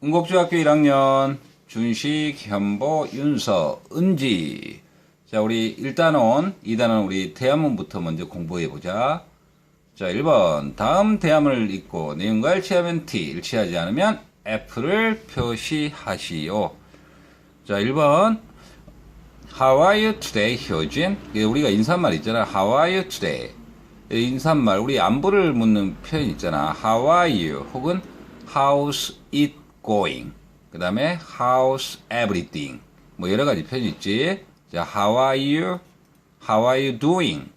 응곡중학교 1학년 준식, 현보, 윤서, 은지. 자, 우리 1단원, 2단원 우리 대화문부터 먼저 공부해 보자. 자, 1번. 다음 대화문을 읽고 내용과 일치하면 T, 일치하지 않으면 F를 표시하시오. 자, 1번. How are you today, 효진? 우리가 인사말 있잖아. How are you today? 이 인사말, 우리 안부를 묻는 표현 있잖아. How are you? 혹은 How's it going? 그 다음에 How's everything? 뭐 여러 가지 표현이 있지. 자, How are you? How are you doing?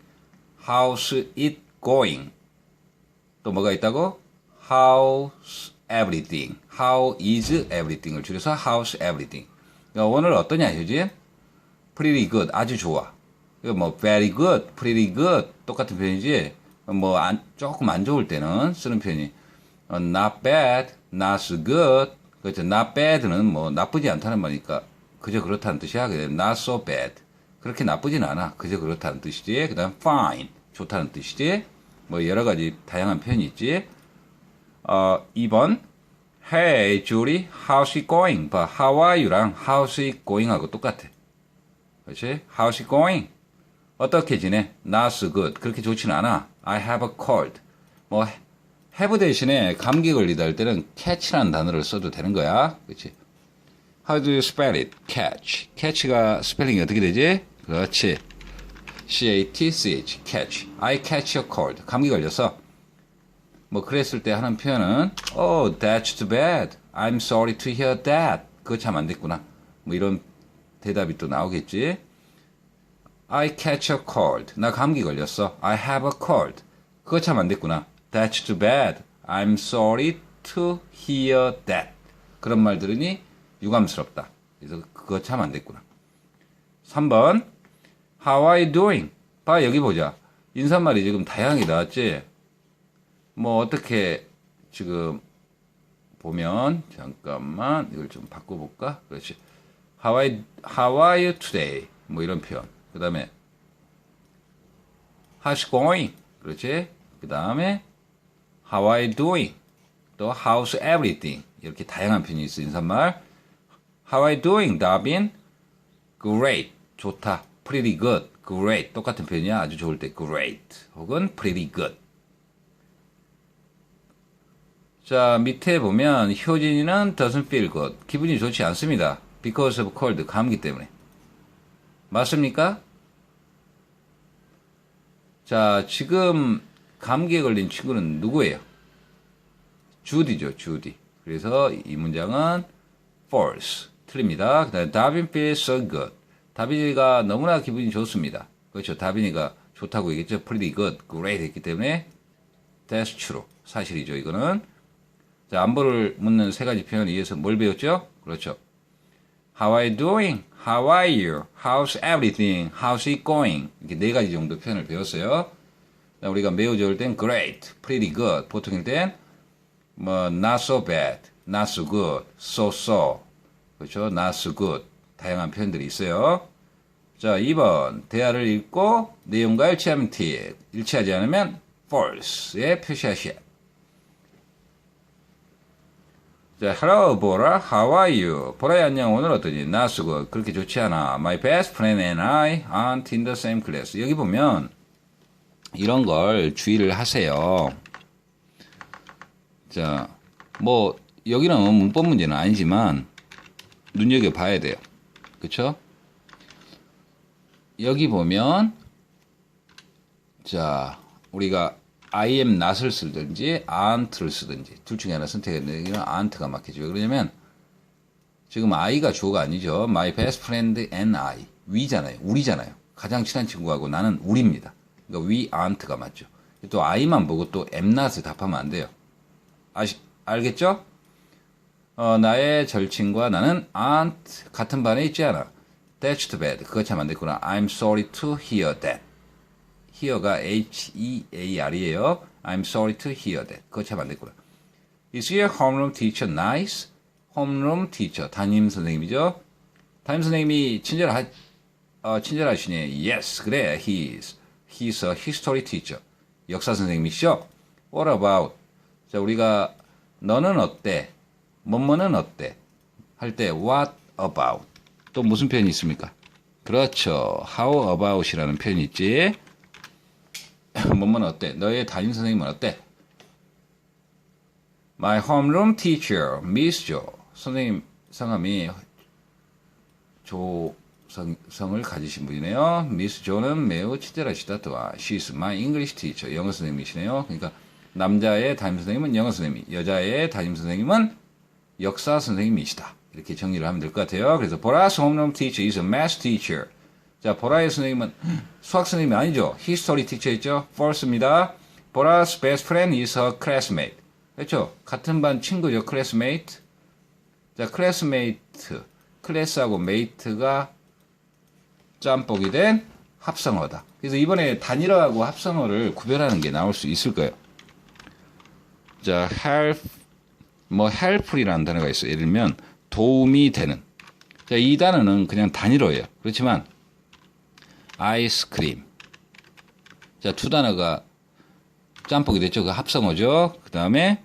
How's it going? 또 뭐가 있다고? How's everything? How is everything을 줄여서 How's everything? 그러니까 오늘 어떠냐, 효진? pretty good 아주 좋아. 뭐 very good, pretty good 똑같은 표현이지. 뭐 안, 조금 안 좋을 때는 쓰는 표현이 어, not bad, not good. 그렇죠. not bad는 뭐 나쁘지 않다는 말이니까 그저 그렇다는 뜻이야. 그래 not so bad. 그렇게 나쁘진 않아. 그저 그렇다는 뜻이지. 그다음 fine 좋다는 뜻이지. 뭐 여러 가지 다양한 표현이 있지. 어, 2번 Hey Julie, how's it going? 봐, how are you랑 how's it going하고 똑같아. 그렇지? How's it going? 어떻게 지내? Not so good. 그렇게 좋지는 않아. I have a cold. 뭐 have 대신에 감기 걸리다 할 때는 catch라는 단어를 써도 되는 거야. 그렇지? How do you spell it? catch. catch가 스펠링이 어떻게 되지? 그렇지. C-A-T-C-H. catch. I catch a cold. 감기 걸려서 뭐 그랬을 때 하는 표현은 Oh, that's too bad. I'm sorry to hear that. 그거 참 안 됐구나. 뭐 이런 대답이 또 나오겠지. I catch a cold. 나 감기 걸렸어. I have a cold. 그거 참 안 됐구나. That's too bad. I'm sorry to hear that. 그런 말 들으니 유감스럽다. 그래서 그거 참 안 됐구나. 3번. How are you doing? 봐, 여기 보자. 인사말이 지금 다양하게 나왔지? 뭐, 어떻게 지금 보면, 잠깐만, 이걸 좀 바꿔볼까? 그렇지. How are, how are you today? 뭐 이런 표현. 그 다음에 How's going? 그렇지. 그 다음에 How are you doing? 또 How's everything? 이렇게 다양한 표현이 있어 인사말. How are you doing, 다빈? Great. 좋다. Pretty good. Great. 똑같은 표현이야. 아주 좋을 때 great. 혹은 pretty good. 자, 밑에 보면 효진이는 doesn't feel good. 기분이 좋지 않습니다. because of cold. 감기 때문에. 맞습니까? 자, 지금 감기에 걸린 친구는 누구예요? 주디죠, 주디. 그래서 이 문장은 false. 틀립니다. 그 다음에 다빈 feels so good. 다빈이가 너무나 기분이 좋습니다. 그렇죠. 다빈이가 좋다고 얘기했죠. pretty good, great 했기 때문에 that's true. 사실이죠, 이거는. 자, 안보를 묻는 세 가지 표현을 이어서 뭘 배웠죠? 그렇죠. How are you doing? How are you? How's everything? How's it going? 이렇게 네 가지 정도 표현을 배웠어요. 우리가 매우 좋을 땐 great, pretty good. 보통일 땐 뭐 not so bad, not so good, so so. 그렇죠? not so good. 다양한 표현들이 있어요. 자, 2번. 대화를 읽고 내용과 일치하면 T, 일치하지 않으면 false에 표시하시오. 자, hello, 보라. How are you? 보라야, 안녕. 오늘 어떠니? 나 수고. 그렇게 좋지 않아. My best friend and I aren't in the same class. 여기 보면 이런 걸 주의를 하세요. 자, 뭐 여기는 문법 문제는 아니지만 눈여겨 봐야 돼요. 그쵸? 여기 보면 자, 우리가 I am not을 쓰든지 aren't를 쓰든지 둘 중에 하나 선택했는데 여기는 aren't가. 왜 그러냐면 지금 I가 주어가 아니죠. My best friend and I. 위잖아요. 우리잖아요. 가장 친한 친구하고 나는 우리입니다. 그러니까 we aren't가 맞죠. 또 I만 보고 또 am not을 답하면 안 돼요. 아시, 알겠죠? 어, 나의 절친과 나는 aren't 같은 반에 있지 않아. That's too bad. 그거 참 안 됐구나. I'm sorry to hear that. hear가 H-E-A-R이에요. I'm sorry to hear that. 그거 참 안 됐구나. Is your homeroom teacher nice? homeroom teacher. 담임 선생님이죠. 담임 선생님이 친절하, 어, 친절하시네. Yes, 그래. He is. He's a history teacher. 역사 선생님이시죠? What about? 자, 우리가 너는 어때? 뭐뭐는 어때? 할 때 what about? 또 무슨 표현이 있습니까? 그렇죠. how about이라는 표현이 있지. 뭐뭐는 어때? 너의 담임 선생님은 어때? My homeroom teacher, Miss Jo. 선생님 성함이 조 성 성을 가지신 분이네요. 미스 조는 매우 친절하시다 또한 She's my English teacher. 영어 선생님이시네요. 그러니까 남자의 담임 선생님은 영어 선생님, 여자의 담임 선생님은 역사 선생님이시다. 이렇게 정리를 하면 될 것 같아요. 그래서 보라's homeroom teacher is a math teacher. 자, 보라의 선생님은 수학 선생님이 아니죠. history teacher였죠. false입니다. 보라's best friend is her classmate. 그렇죠? 같은 반 친구죠. classmate. 자, classmate. 클래스하고 mate가 짬뽕이 된 합성어다. 그래서 이번에 단일어하고 합성어를 구별하는 게 나올 수 있을 거예요. 자, help, 뭐 helpful이라는 단어가 있어요. 예를 들면 도움이 되는. 자, 이 단어는 그냥 단일어예요. 그렇지만 아이스크림. 자, 두 단어가 짬뽕이 됐죠. 그 합성어죠. 그 다음에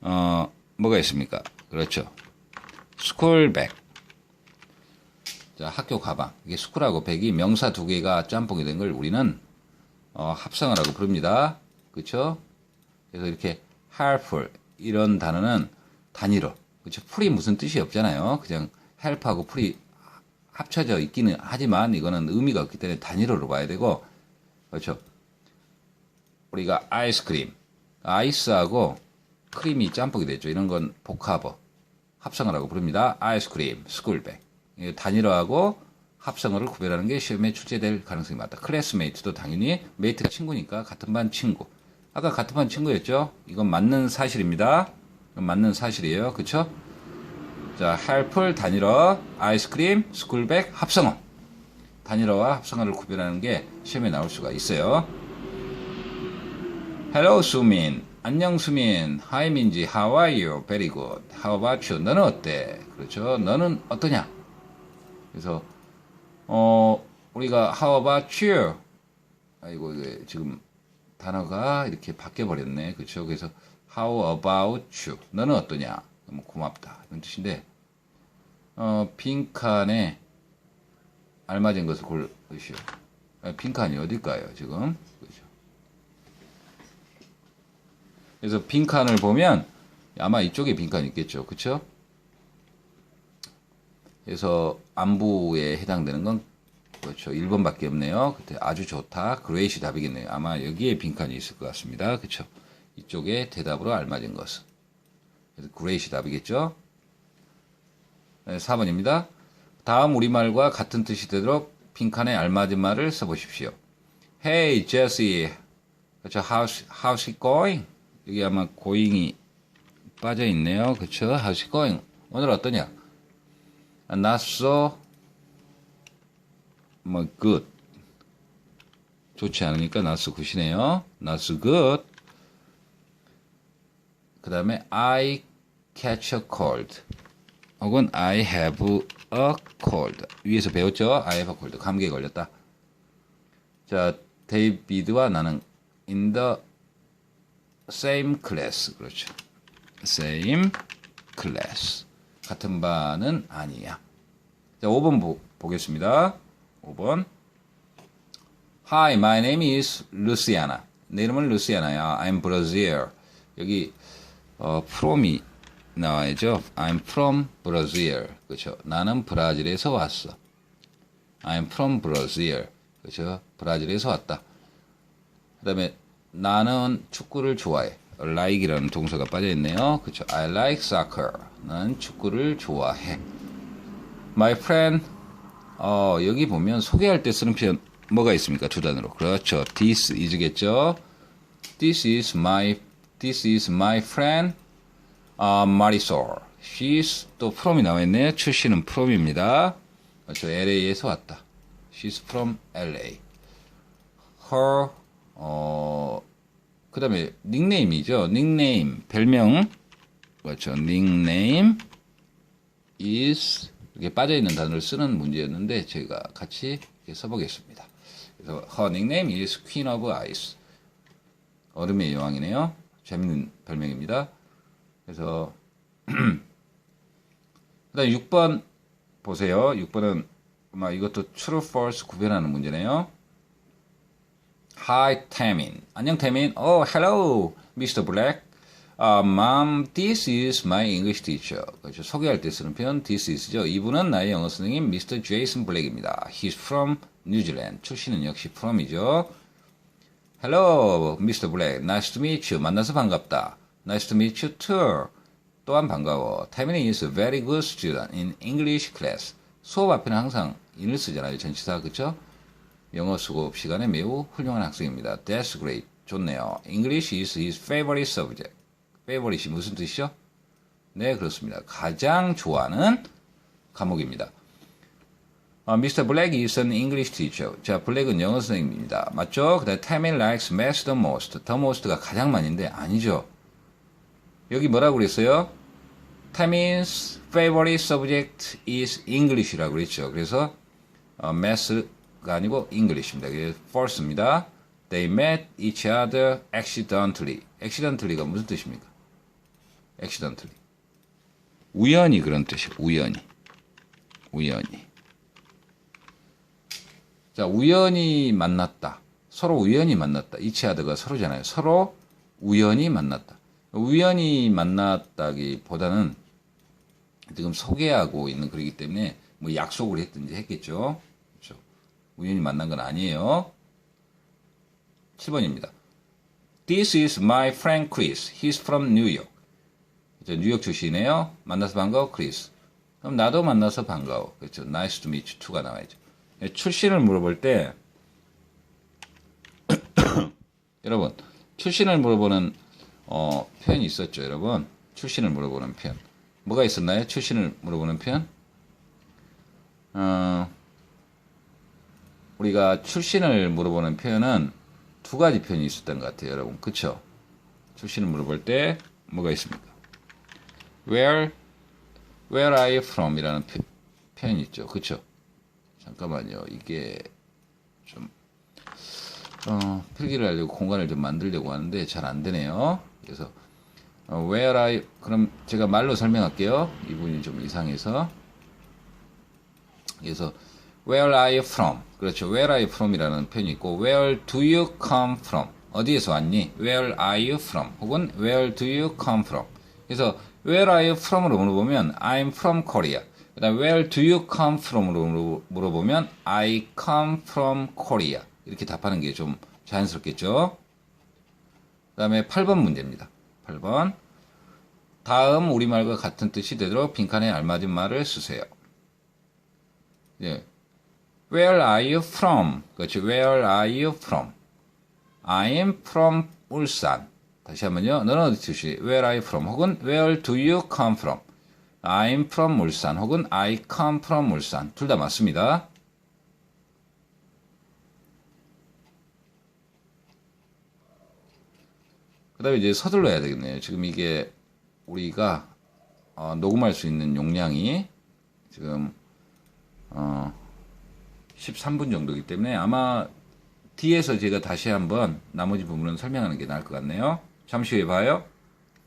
어 뭐가 있습니까? 그렇죠. 스쿨백. 자, 학교 가방. 이게 스쿨하고 백이 명사 두 개가 짬뽕이 된 걸 우리는 어, 합성어라고 부릅니다. 그렇죠? 그래서 이렇게 helpful 이런 단어는 단일어. 그렇죠? 풀이 무슨 뜻이 없잖아요. 그냥 help하고 풀이 합쳐져 있기는 하지만 이거는 의미가 없기 때문에 단일어로 봐야 되고 그렇죠? 우리가 아이스크림, 아이스하고 크림이 짬뽕이 됐죠. 이런 건 복합어, 합성어라고 부릅니다. 아이스크림, 스쿨백. 이게 단일어하고 합성어를 구별하는 게 시험에 출제될 가능성이 많다. 클래스메이트도 당연히 메이트가 친구니까 같은 반 친구. 아까 같은 반 친구였죠? 이건 맞는 사실입니다. 맞는 사실이에요. 그쵸? 자, helpful 단일어, 아이스크림, 스쿨백, 합성어. 단일어와 합성어를 구별하는 게 시험에 나올 수가 있어요. Hello, 수민. 안녕, 수민. Hi, 민지. How are you? Very good. How about you? 너는 어때? 그렇죠. 너는 어떠냐? 그래서, 어, 우리가 How about you? 아이고, 이게 지금 단어가 이렇게 바뀌어 버렸네. 그렇죠. 그래서 How about you? 너는 어떠냐? 너무 고맙다. 이런 뜻인데, 어, 빈칸에 알맞은 것을 고르시오. 아, 빈칸이 어딜까요, 지금? 그죠. 그래서 빈칸을 보면 아마 이쪽에 빈칸이 있겠죠. 그쵸? 그래서 안부에 해당되는 건 그렇죠. 1번밖에 없네요. 그때 아주 좋다. 그레이시 답이겠네요. 아마 여기에 빈칸이 있을 것 같습니다. 그쵸? 이쪽에 대답으로 알맞은 것은. 그래서 그레이시 답이겠죠? 네, 4번입니다. 다음 우리말과 같은 뜻이 되도록 빈칸에 알맞은 말을 써보십시오. Hey, Jesse. 그렇죠. How's, how's it going? 여기 아마 going이 빠져 있네요. 그렇죠. How's it going? 오늘 어떠냐? Not so, 뭐, good. 좋지 않으니까 not so good이네요. Not so good. 그 다음에 I catch a cold. 혹은 I have a cold. 위에서 배웠죠? I have a cold. 감기에 걸렸다. 자, 데이비드와 나는 in the same class. 그렇죠. same class. 같은 반은 아니야. 자, 5번 보, 보겠습니다. 5번. Hi, my name is Luciana. 내 이름은 루시아나야. I'm Brazil. 여기 어, from이 나와야죠. I'm from Brazil. 그렇죠. 나는 브라질에서 왔어. I'm from Brazil. 그렇죠. 브라질에서 왔다. 그다음에 나는 축구를 좋아해. Like이라는 동사가 빠져 있네요. 그렇죠. I like soccer. 나는 축구를 좋아해. My friend. 어, 여기 보면 소개할 때 쓰는 표현 뭐가 있습니까? 두 단어로. 그렇죠. This is겠죠. This is my This is my friend 아, 마리솔. She's 또 from이 나와 있네요. 출신은 from입니다. 그렇죠. LA에서 왔다. She's from LA. Her 어 그 다음에 닉네임이죠. 닉네임 별명 그렇죠. 닉네임 is 이렇게 빠져 있는 단어를 쓰는 문제였는데 제가 같이 써보겠습니다. 그래서 her nickname is Queen of Ice. 얼음의 여왕이네요. 재밌는 별명입니다. 그래서 그다음 6번 보세요. 6번은 아마 이것도 true false 구별하는 문제네요. Hi, 태민. 안녕, 태민. Oh, hello, Mr. Black. Uh, Mom, this is my English teacher. 그렇죠. 소개할 때 쓰는 표현 this is죠. 이분은 나의 영어 선생님 Mr. Jason Black입니다. He's from New Zealand. 출신은 역시 from이죠. Hello, Mr. Black. Nice to meet you. 만나서 반갑다. Nice to meet you too. 또한 반가워. 태민이 is a very good student in English class. 수업 앞에는 항상 인을 쓰잖아요. 전치사 그쵸? 영어 수업 시간에 매우 훌륭한 학생입니다. That's great. 좋네요. English is his favorite subject. favorite이 무슨 뜻이죠? 네, 그렇습니다. 가장 좋아하는 과목입니다. 어, Mr. Black is an English teacher. 자, 블랙은 영어 선생님입니다. 맞죠? 그 다음에 Tammy likes math the most. the most가 가장 많이인데 아니죠. 여기 뭐라고 그랬어요? Tammy's favorite subject is English라고 그랬죠. 그래서 어, math 가 아니고 English입니다. false입니다. They met each other accidentally. accidentally가 무슨 뜻입니까? accidentally. 우연히 그런 뜻이에요. 우연히. 우연히. 자, 우연히 만났다. 서로 우연히 만났다. 이치하드가 서로잖아요. 서로 우연히 만났다. 우연히 만났다기보다는 지금 소개하고 있는 그러기 때문에 뭐 약속을 했든지 했겠죠. 우연히 만난 건 아니에요. 7번입니다. This is my friend Chris. He's from New York. 이제 뉴욕 출신이에요. 만나서 반가워, 크리스. 그럼 나도 만나서 반가워. 그렇죠. Nice to meet you too가 나와야죠. 예, 출신을 물어볼 때 여러분 출신을 물어보는 어, 표현이 있었죠, 여러분. 출신을 물어보는 표현. 뭐가 있었나요? 출신을 물어보는 표현? 어, 우리가 출신을 물어보는 표현은 두 가지 표현이 있었던 것 같아요, 여러분. 그쵸? 출신을 물어볼 때 뭐가 있습니까? Where, where are you from? 이라는 표, 표현이 있죠. 그쵸? 잠깐만요. 이게 좀, 어, 필기를 하려고 공간을 좀 만들려고 하는데 잘 안 되네요. 그래서, 어, where are you, 그럼 제가 말로 설명할게요. 이분이 좀 이상해서. 그래서, where are you from? 그렇죠. where are you from? 이라는 표현이 있고, where do you come from? 어디에서 왔니? where are you from? 혹은 where do you come from? 그래서, where are you from으로 물어보면, I'm from Korea. 그 다음, where do you come from으로 물어보면, I come from Korea. 이렇게 답하는 게 좀 자연스럽겠죠? 그 다음에 8번 문제입니다. 8번. 다음 우리말과 같은 뜻이 되도록 빈칸에 알맞은 말을 쓰세요. 예. Where are you from? 그렇죠. Where are you from? I'm from 울산. 다시 한번요. 너는 어디 뜻이? Where are you from? 혹은 Where do you come from? I'm from 울산 혹은 I come from 울산. 둘 다 맞습니다. 그 다음에 이제 서둘러 야 되겠네요. 지금 이게 우리가 어, 녹음할 수 있는 용량이 지금 어, 13분 정도이기 때문에 아마 뒤에서 제가 다시 한번 나머지 부분은 설명하는 게 나을 것 같네요. 잠시 후에 봐요.